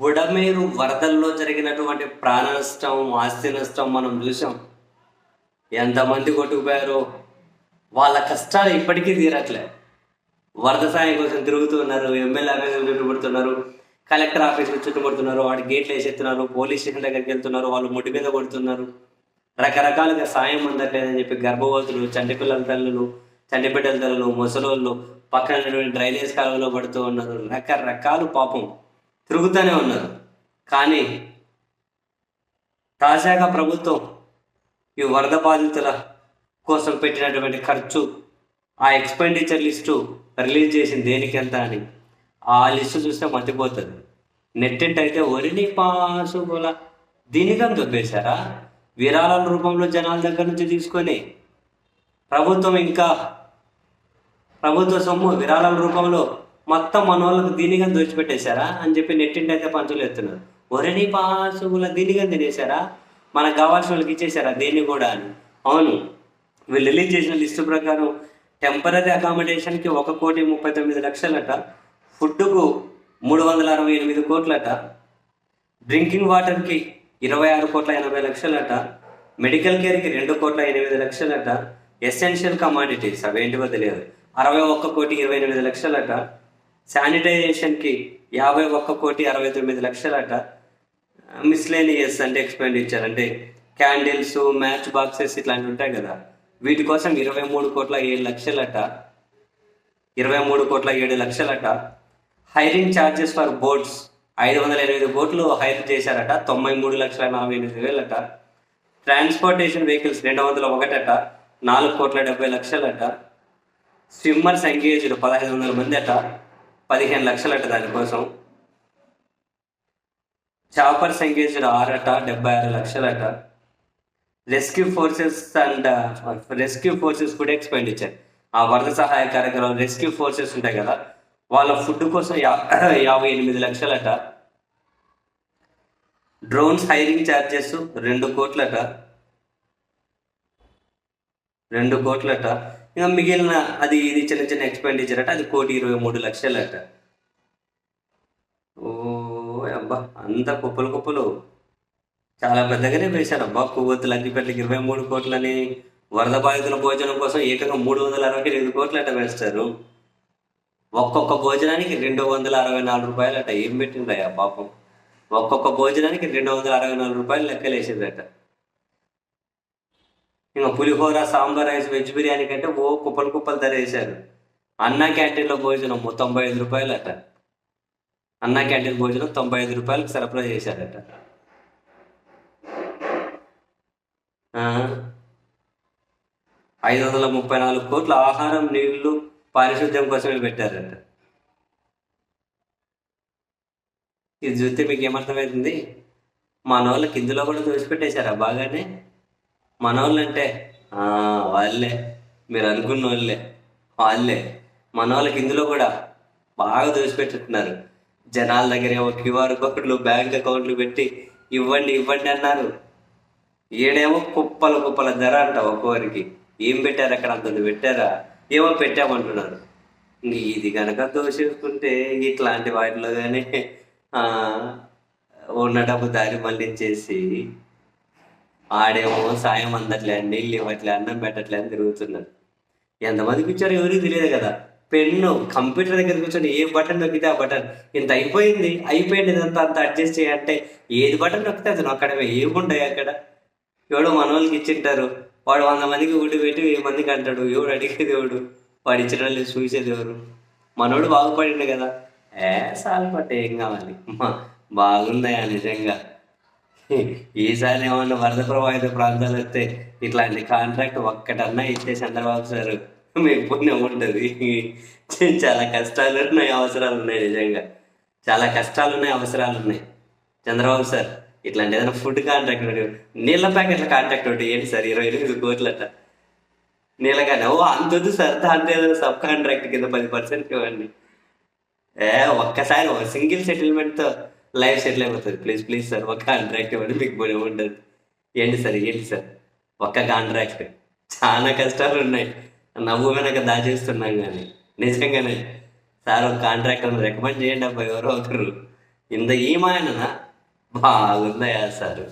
బుడమేరు వరదల్లో జరిగినటువంటి ప్రాణ నష్టం ఆస్తి నష్టం మనం చూసాం. ఎంతమంది కొట్టుకుపోయారో వాళ్ళ కష్టాలు ఇప్పటికీ తీరట్లే. వరద సాయం కోసం తిరుగుతున్నారు ఎమ్మెల్యే ఆఫీసులు చుట్టుపడుతున్నారు కలెక్టర్ ఆఫీసులు చుట్టుపడుతున్నారు వాడి గేట్లు వేసేస్తున్నారు పోలీస్ స్టేషన్ దగ్గరికి వెళ్తున్నారు వాళ్ళు ముడి మీద కొడుతున్నారు. రకరకాలుగా సాయం అందట్లేదని చెప్పి గర్భవతులు చంటి పిల్లల తల్లులు చంటి బిడ్డల తల్లులు ముసలోళ్ళు పక్కన డ్రైనేజ్ కాలువలో పడుతూ ఉన్నారు. రకరకాలు పాపం. తిరుగుతూనే ఉన్నారు. కానీ తాజాగా ప్రభుత్వం ఈ వరద బాధితుల కోసం పెట్టినటువంటి ఖర్చు ఆ ఎక్స్పెండిచర్ లిస్టు రిలీజ్ చేసింది దేనికి ఎంత అని. ఆ లిస్టు చూస్తే మర్చిపోతుంది నెట్టింట్ అయితే ఒరిని పాసుగుల దీనికని దొబ్బేశారా? విరాళాల రూపంలో జనాల దగ్గర నుంచి తీసుకొని ప్రభుత్వం ఇంకా ప్రభుత్వ సొమ్ము విరాళాల రూపంలో మొత్తం మన వాళ్ళకి దీనిగా దోచిపెట్టేశారా అని చెప్పి నెట్టింటి అయితే పంచులు ఎత్తున్నారు. ఒరని పాసుగుల దీనిగా తినేశారా? మనకు కావాల్సిన వాళ్ళకి ఇచ్చేశారా దేన్ని కూడా అని. అవును. వీళ్ళు రిలీజ్ చేసిన లిస్టు ప్రకారం టెంపరీ అకామిడేషన్కి ఒక కోటి ముప్పై తొమ్మిది లక్షలట ఫుడ్కు మూడు వందల అరవై ఎనిమిది కోట్లట డ్రింకింగ్ వాటర్కి ఇరవై ఆరు కోట్ల ఎనభై లక్షలట మెడికల్ కేర్కి రెండు కోట్ల ఎనిమిది లక్షలట ఎసెన్షియల్ కమాడిటీస్ అవేంటివో తెలియదు. అరవై ఒక్క కోటి ఇరవై ఎనిమిది లక్షలట శానిటైజేషన్కి యాభై ఒక్క కోటి అరవై తొమ్మిది లక్షలట. మిస్లేనియస్ అంటే ఎక్స్పెండిచర్ అంటే క్యాండిల్స్ మ్యాచ్ బాక్సెస్ ఇట్లాంటివి ఉంటాయి కదా. వీటి కోసం ఇరవై మూడు కోట్ల ఏడు లక్షలట. ఇరవై మూడు కోట్ల ఏడు లక్షలట. హైరింగ్ ఛార్జెస్ ఫర్ బోట్స్ ఐదు వందల ఎనిమిది బోట్లు హైర్ చేశారట. తొంభై మూడు లక్షల నలభై ఎనిమిది వేలట. ట్రాన్స్పోర్టేషన్ వెహికల్స్ రెండు వందల ఒకటట. నాలుగు కోట్ల డెబ్బై లక్షలట. స్విమ్మర్స్ ఎంగేజ్డ్ పదహైదు వందల మంది అట పదిహేను లక్షలట దానికోసం చాపర్స్ ఎంగేజ్డ్ ఆరట డెబ్బై ఆరు లక్షలట. Rescue forces and rescue forces food expenditure ఆ వరద సహాయ కార్యక్రమం రెస్క్యూ ఫోర్సెస్ ఉంటాయి కదా వాళ్ళ ఫుడ్ కోసం యా యాభై ఎనిమిది లక్షలట. డ్రోన్స్ హైరింగ్ ఛార్జెస్ రెండు కోట్లట. రెండు కోట్లట. ఇంకా మిగిలిన అది ఇది చిన్న చిన్న ఎక్స్పెండిచర్ అంటే అది కోటి ఇరవై మూడు లక్షలట ఓ అబ్బా అంత కుప్పలు కుప్పలు. చాలా పెద్దగానే వేశారు. అబ్బా కొవ్వొత్తులు అగ్గిపెట్లకి ఇరవై మూడు కోట్లని వరద బాధితుల భోజనం కోసం ఏకంగా మూడు వందల అరవై ఎనిమిది కోట్లు అట్ట వేస్తారు. ఒక్కొక్క భోజనానికి రెండు వందల అరవై నాలుగు రూపాయలు అట ఏం పెట్టిండ్రయ్యా పాపం. ఒక్కొక్క భోజనానికి రెండు వందల అరవై నాలుగు రూపాయలు లెక్కలేసిందట ఇంకా పులిహోర సాంబార్ రైస్ వెజ్ బిర్యానీ కంటే ఓ కుప్పలు కుప్పలు ధర వేశారు. అన్నా క్యాంటీన్లో భోజనం తొంభై ఐదు రూపాయలు అట అన్నా క్యాంటీన్ భోజనం తొంభై ఐదు రూపాయలకు సరఫరా చేశారట. ఐదు వందల ముప్పై నాలుగు కోట్ల ఆహారం నీళ్ళు పారిశుద్ధ్యం కోసమే పెట్టారట. ఇది చూస్తే మీకు ఏమర్థమవుతుంది? మన వాళ్ళకి ఇందులో కూడా దోచిపెట్టేశారా బాగానే? మన వాళ్ళంటే వాళ్ళే. మీరు అనుకున్న వాళ్ళే. వాళ్ళే మన వాళ్ళకి ఇందులో కూడా బాగా దోచిపెట్టుతున్నారు జనాల దగ్గర ఏమో క్యూఆర్ కోడ్లు బ్యాంక్ అకౌంట్లు పెట్టి ఇవ్వండి ఇవ్వండి అన్నారు. ఈడేమో కుప్పల కుప్పల ధర అంట ఒక్కొక్కరికి ఏం పెట్టారు అక్కడ? అంత పెట్టారా? ఏమో పెట్టామంటున్నారు. ఇది కనుక దోషేసుకుంటే ఇట్లాంటి వాటిలో కానీ ఉన్న డబ్బు దారి మళ్ళించేసి ఆడేమో సాయం అందట్లే నీళ్ళు ఇవ్వట్లే అన్నం పెట్టట్లే అని తిరుగుతున్నారు. ఎంతమంది ఇచ్చారో ఎవరికి తెలియదు కదా. పెన్ను కంప్యూటర్ దగ్గర కూర్చొని ఏ బటన్ నొక్కితే ఆ బటన్. ఇంత అయిపోయింది అయిపోయింది ఇదంతా అంత అడ్జస్ట్ చేయాలంటే ఏది బటన్ నొక్కితే అది నొక్కడమే ఏముండయి అక్కడ? ఎవడో మన వాళ్ళకి ఇచ్చింటారు. వాడు వంద మందికి గుడి పెట్టి వెయ్యి మందికి అంటాడు. ఎవడు అడిగేది ఎవడు? వాడు ఇచ్చిన వాళ్ళు చూసేది ఎవరు? మనోడు బాగుపడిండు కదా. ఏ సాల్ పట్టే ఏం కావాలి? మా బాగుందయా నిజంగా. ఈసారి ఏమన్నా వరద ప్రభావిత ప్రాంతాలు వస్తే ఇట్లాంటి కాంట్రాక్ట్ ఒక్కటన్నా ఇచ్చే చంద్రబాబు సార్ మీకు పుణ్యం ఉంటుంది. చాలా కష్టాలు ఉన్నాయి అవసరాలు ఉన్నాయి నిజంగా. చాలా కష్టాలు ఉన్నాయి అవసరాలు ఉన్నాయి. చంద్రబాబు సార్ ఇట్లాంటి ఏదైనా ఫుడ్ కాంట్రాక్ట్ ఒకటి నీళ్ళ ప్యాకెట్ల కాంట్రాక్ట్ ఒకటి ఏంటి సార్ ఇరవై ఎనిమిది కోట్లట. నీళ్ళగానే ఓ అంతొద్దు సార్ దాంట్లో ఏదైనా సబ్ కాంట్రాక్ట్ కింద పది పర్సెంట్ ఇవ్వండి. ఏ ఒక్కసారి ఒక సింగిల్ సెటిల్మెంట్తో లైఫ్ సెటిల్ అయిపోతుంది ప్లీజ్ ప్లీజ్ సార్ ఒక కాంట్రాక్ట్ ఇవ్వండి మీకు పోనీ ఉంటుంది. ఏంటి సార్ ఏంటి సార్? ఒక్క కాంట్రాక్ట్ చాలా కష్టాలు ఉన్నాయి. నవ్వు వెనక దాచేస్తున్నాం కానీ. నిజంగానే సార్ ఒక కాంట్రాక్ట్ రికమెండ్ చేయండి అబ్బాయి ఎవరో ఒకరు. ఇంత ఈమాయననా బాగుందయా సార్.